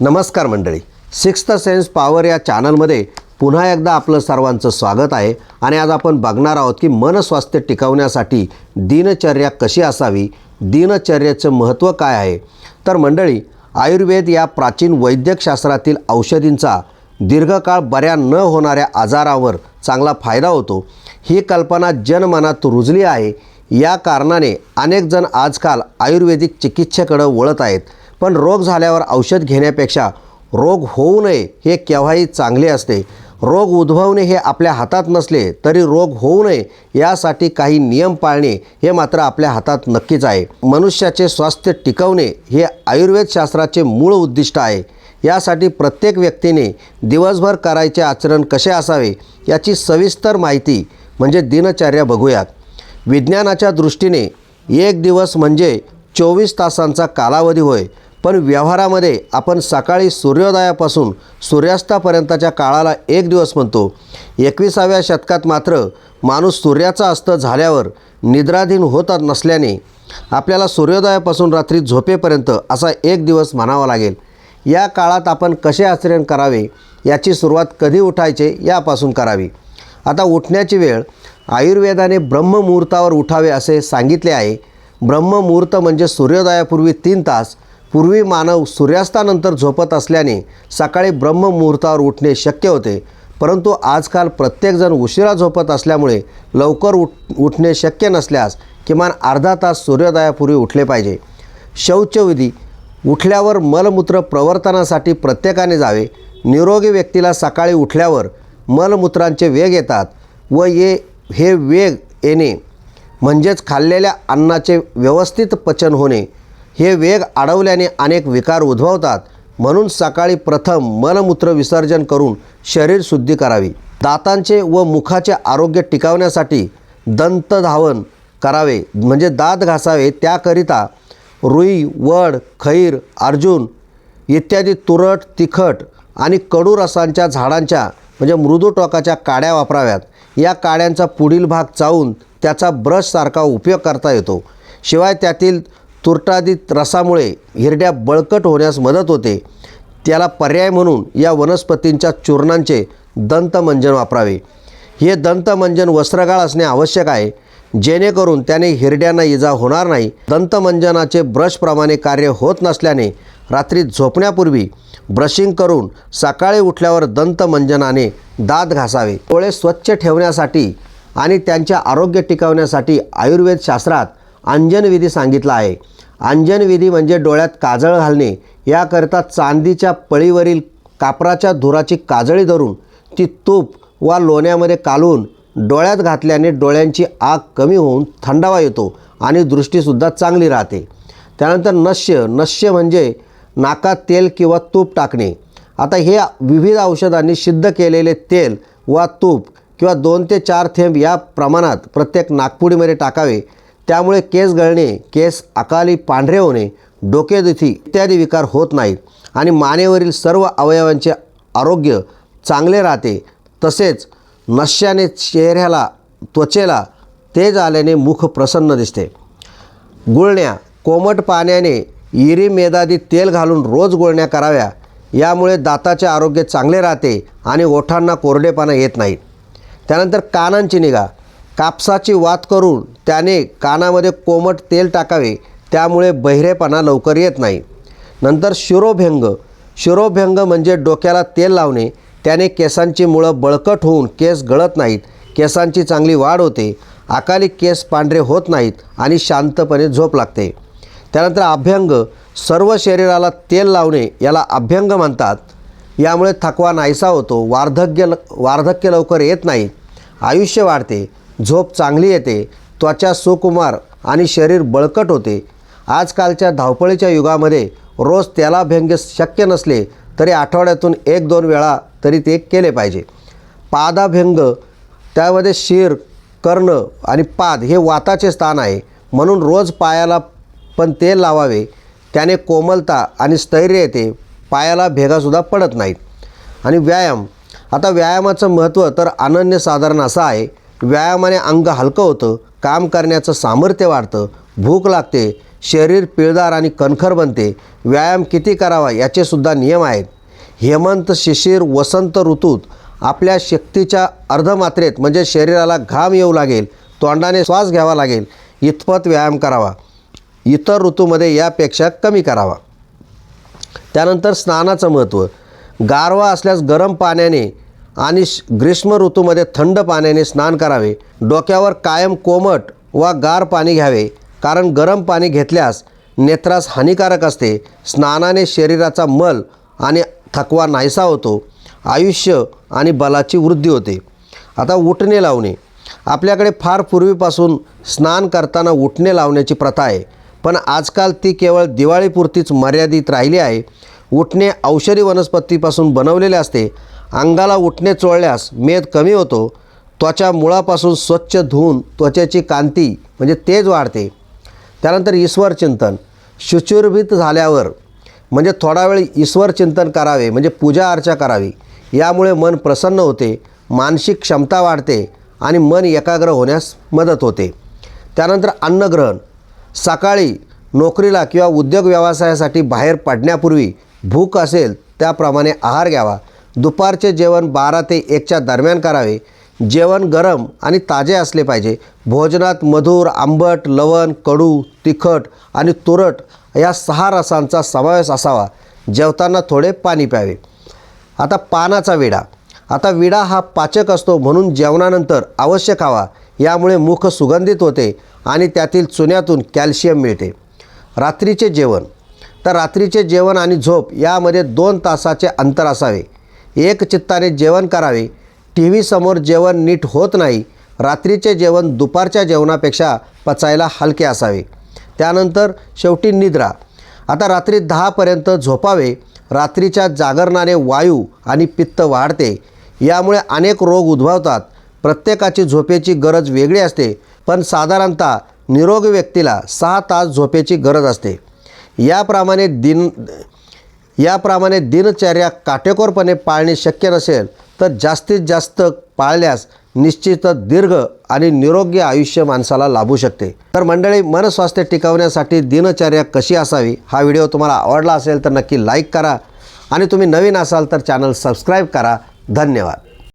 नमस्कार मंडळी. Sixth sense power या चॅनलमध्ये पुन्हा एकदा आपलं सर्वांचं स्वागत आहे आणि आज आपण बघणार आहोत की मनस्वास्थ्य टिकवण्यासाठी दिनचर्या कशी असावी दिनचर्येचं महत्त्व काय आहे? तर मंडळी आयुर्वेद या प्राचीन वैद्यकशास्त्रातील औषधींचा दीर्घकाळ बऱ्या न होणाऱ्या आजारावर चांगला फायदा होतो. ही कल्पना जनमनात रुजली आहे. या कारणाने अनेकजण आजकाल आयुर्वेदिक चिकित्सेकडं वळत आहेत. पण रोग झाल्यावर औषध घेण्यापेक्षा रोग होऊ नये हे केव्हाही चांगले असते. रोग उद्भवणे हे आपल्या हातात नसले तरी रोग होऊ नये यासाठी काही नियम पाळणे हे मात्र आपल्या हातात नक्कीच आहे. मनुष्याचे स्वास्थ्य टिकवणे हे आयुर्वेद शास्त्राचे मूळ उद्दिष्ट आहे. यासाठी प्रत्येक व्यक्तीने दिवसभर करायचे आचरण कसे असावे याची सविस्तर माहिती म्हणजे दिनचर्या बघूयात. विज्ञानाच्या दृष्टीने एक दिवस म्हणजे चोवीस तासांचा कालावधी होय. पण व्यवहारामध्ये आपण सकाळी सूर्योदयापासून सूर्यास्तापर्यंतच्या काळाला एक दिवस म्हणतो. एकविसाव्या शतकात मात्र माणूस सूर्याचा अस्त झाल्यावर निद्राधीन होत नसल्याने आपल्याला सूर्योदयापासून रात्री झोपेपर्यंत असा एक दिवस म्हणावा लागेल. या काळात आपण कसे आचरण करावे याची सुरुवात कधी उठायचे यापासून करावी. आता उठण्याची वेळ आयुर्वेदाने ब्रह्ममुहूर्तावर उठावे असे सांगितले आहे. ब्रह्ममुहूर्त म्हणजे सूर्योदयापूर्वी तीन तास पूर्वी मानव सूर्यास्तानंतर झोपत असल्याने सकाळी ब्रह्ममुहूर्तावर उठणे शक्य होते परंतु आजकाल प्रत्येकजण उशिरा झोपत असल्यामुळे लवकर उठ उठणे शक्य नसल्यास किमान अर्धा तास सूर्योदयापूर्वी उठले पाहिजे. शौचविधी उठल्यावर मलमूत्र प्रवर्तनासाठी प्रत्येकाने जावे. निरोगी व्यक्तीला सकाळी उठल्यावर मलमूत्रांचे वेग येतात व ये हे वेग येणे म्हणजेच खाल्लेल्या अन्नाचे व्यवस्थित पचन होणे हे वेग अडवल्याने अनेक विकार उद्भवतात. म्हणून सकाळी प्रथम मलमूत्र विसर्जन करून शरीर शुद्धी करावी. दातांचे व मुखाचे आरोग्य टिकवण्यासाठी दंतधावन करावे. म्हणजे दात घासावे. त्याकरिता रुई वड खैर अर्जुन इत्यादी तुरट तिखट आणि कडू रसांच्या झाडांच्या म्हणजे मृदू टोकाच्या काड्या वापराव्यात. या काड्यांचा पुढील भाग चावून त्याचा ब्रशसारखा उपयोग करता येतो. शिवाय त्यातील तुरटादी रसामुळे हिरड्या बळकट होण्यास मदत होते. त्याला पर्याय म्हणून या वनस्पतींच्या चूर्णांचे दंतमंजन वापरावे. हे दंतमंजन वस्त्रगाळ असणे आवश्यक आहे. जेणेकरून त्याने हिरड्यांना इजा होणार नाही. दंतमंजनाचे ब्रशप्रमाणे कार्य होत नसल्याने रात्री झोपण्यापूर्वी ब्रशिंग करून सकाळी उठल्यावर दंतमंजनाने दात घासावे. डोळे स्वच्छ ठेवण्यासाठी आणि त्यांचे आरोग्य टिकवण्यासाठी आयुर्वेद शास्त्रात अंजनविधी सांगितला आहे. अंजनविधी म्हणजे डोळ्यात काजळ घालणे. याकरिता चांदीच्या पळीवरील कापराच्या धुराची काजळी धरून ती तूप वा लोण्यामध्ये कालून डोळ्यात घातल्याने डोळ्यांची आग कमी होऊन थंडावा येतो आणि दृष्टीसुद्धा चांगली राहते. त्यानंतर नश्य नश्य म्हणजे नाकात तेल किंवा तूप टाकणे. आता हे विविध औषधांनी सिद्ध केलेले तेल वा तूप किंवा दोन ते चार थेंब या प्रमाणात प्रत्येक नागपुडीमध्ये टाकावे. त्यामुळे केस गळणे केस अकाली पांढरे होणे डोकेदुखी इत्यादी विकार होत नाहीत आणि मानेवरील सर्व अवयवांचे आरोग्य चांगले राहते. तसेच नश्याने चेहऱ्याला त्वचेला तेज आल्याने मुख प्रसन्न दिसते. गुळण्या कोमट पाण्याने इरी मेदादी तेल घालून रोज गुळण्या कराव्या. यामुळे दाताचे आरोग्य चांगले राहते आणि ओठांना कोरडेपणा येत नाहीत त्यानंतर कानांची निगा. कापसाची वात करून त्याने कानामध्ये कोमट तेल टाकावे त्यामुळे बहिरेपणा लवकर येत नाही. नंतर शिरोभ्यंग. शिरोभ्यंग म्हणजे डोक्याला तेल लावणे. त्याने केसांची मुळं बळकट होऊन केस गळत नाहीत. केसांची चांगली वाढ होते. अकाली केस पांढरे होत नाहीत आणि शांतपणे झोप लागते. त्यानंतर अभ्यंग. सर्व शरीराला तेल लावणे याला अभ्यंग म्हणतात. यामुळे थकवा नाहीसा होतो. वार्धक्य वार्धक्य लवकर येत नाही. आयुष्य वाढते. झोप चांगली येते त्वचा सुकुमार आणि शरीर बळकट होते. आजकालच्या धावपळीच्या युगामध्ये रोज त्याला तेलाभ्यंग शक्य नसले तरी आठवड्यातून एक दोन वेळा तरी ते केले पाहिजे. पादाभ्यंग त्यामध्ये शिर कर्ण आणि पाद हे वाताचे स्थान आहे. म्हणून रोज पायाला पण तेल लावावे. त्याने कोमलता आणि स्थैर्य येते. पायाला भेगासुद्धा पडत नाहीत. आणि व्यायाम. आता व्यायामाचं महत्त्व तर अनन्यसाधारण असं आहे. व्यायामाने अंग हलकं होतं काम करण्याचं सामर्थ्य वाढतं भूक लागते शरीर पिळदार आणि कणखर बनते व्यायाम किती करावा याचेसुद्धा नियम आहेत. हेमंत शिशिर वसंत ऋतूत आपल्या शक्तीच्या अर्धमात्रेत म्हणजे शरीराला घाम येऊ लागेल तोंडाने श्वास घ्यावा लागेल इतपत व्यायाम करावा. इतर ऋतूमध्ये यापेक्षा कमी करावा. त्यानंतर स्नानाचं महत्त्व. गारवा असल्यास गरम पाण्याने आणि ग्रीष्म ऋतूमध्ये थंड पाण्याने स्नान करावे. डोक्यावर कायम कोमट वा गार पाणी घ्यावे. कारण गरम पाणी घेतल्यास नेत्रास हानिकारक असते. स्नानाने शरीराचा मल आणि थकवा नाहीसा होतो. आयुष्य आणि बलाची वृद्धी होते. आता उठणे लावणे. आपल्याकडे फार पूर्वीपासून स्नान करताना उठणे लावण्याची प्रथा आहे. पण आजकाल ती केवळ दिवाळीपुरतीच मर्यादित राहिली आहे. उठणे औषधी वनस्पतीपासून बनवलेले असते. अंगाला उठणे चोळल्यास मेद कमी होतो त्वचा मुळापासून स्वच्छ धुवून त्वचेची कांती म्हणजे तेज वाढते. त्यानंतर ईश्वर चिंतन. शुचुर्भित झाल्यावर म्हणजे थोडा वेळ ईश्वर चिंतन करावे म्हणजे पूजा अर्चा करावी. यामुळे मन प्रसन्न होते मानसिक क्षमता वाढते आणि मन एकाग्र होण्यास मदत होते. त्यानंतर अन्नग्रहण. सकाळी नोकरीला किंवा उद्योग व्यवसायासाठी बाहेर पडण्यापूर्वी भूक असेल त्याप्रमाणे आहार घ्यावा. दुपारचे जेवण बारा ते एकच्या दरम्यान करावे. जेवण गरम आणि ताजे असले पाहिजे. भोजनात मधुर आंबट लवण कडू तिखट आणि तुरट या सहा रसांचा समावेश असावा. जेवताना थोडे पाणी प्यावे. आता पानाचा विडा. आता विडा हा पाचक असतो म्हणून जेवणानंतर अवश्य खावा. यामुळे मुख सुगंधित होते आणि त्यातील चुन्यातून कॅल्शियम मिळते. रात्रीचे जेवण. तर रात्रीचे जेवण आणि झोप यामध्ये दोन तासाचे अंतर असावे. एक चित्ताने जेवण करावे. टी व्हीसमोर जेवण नीट होत नाही. रात्रीचे जेवण दुपारच्या जेवणापेक्षा पचायला हलके असावे. त्यानंतर शेवटी निद्रा. आता रात्री दहापर्यंत झोपावे. रात्रीच्या जागरणाने वायू आणि पित्त वाढते. यामुळे अनेक रोग उद्भवतात. प्रत्येकाची झोपेची गरज वेगळी असते पण साधारणतः निरोगी व्यक्तीला सहा तास झोपेची गरज असते. याप्रमाणे दिन याप्रमाणे दिनचर्या काटेकोरपणे पाळणे शक्य नसेल तर जास्तीत जास्त पाळल्यास निश्चितच दीर्घ आणि निरोगी आयुष्य माणसाला लाभू शकते. तर मंडळी मनस्वास्थ्य टिकवण्यासाठी दिनचर्या कशी असावी हा व्हिडिओ तुम्हाला आवडला असेल तर नक्की लाईक करा आणि तुम्ही नवीन असाल तर चॅनल सबस्क्राईब करा. धन्यवाद.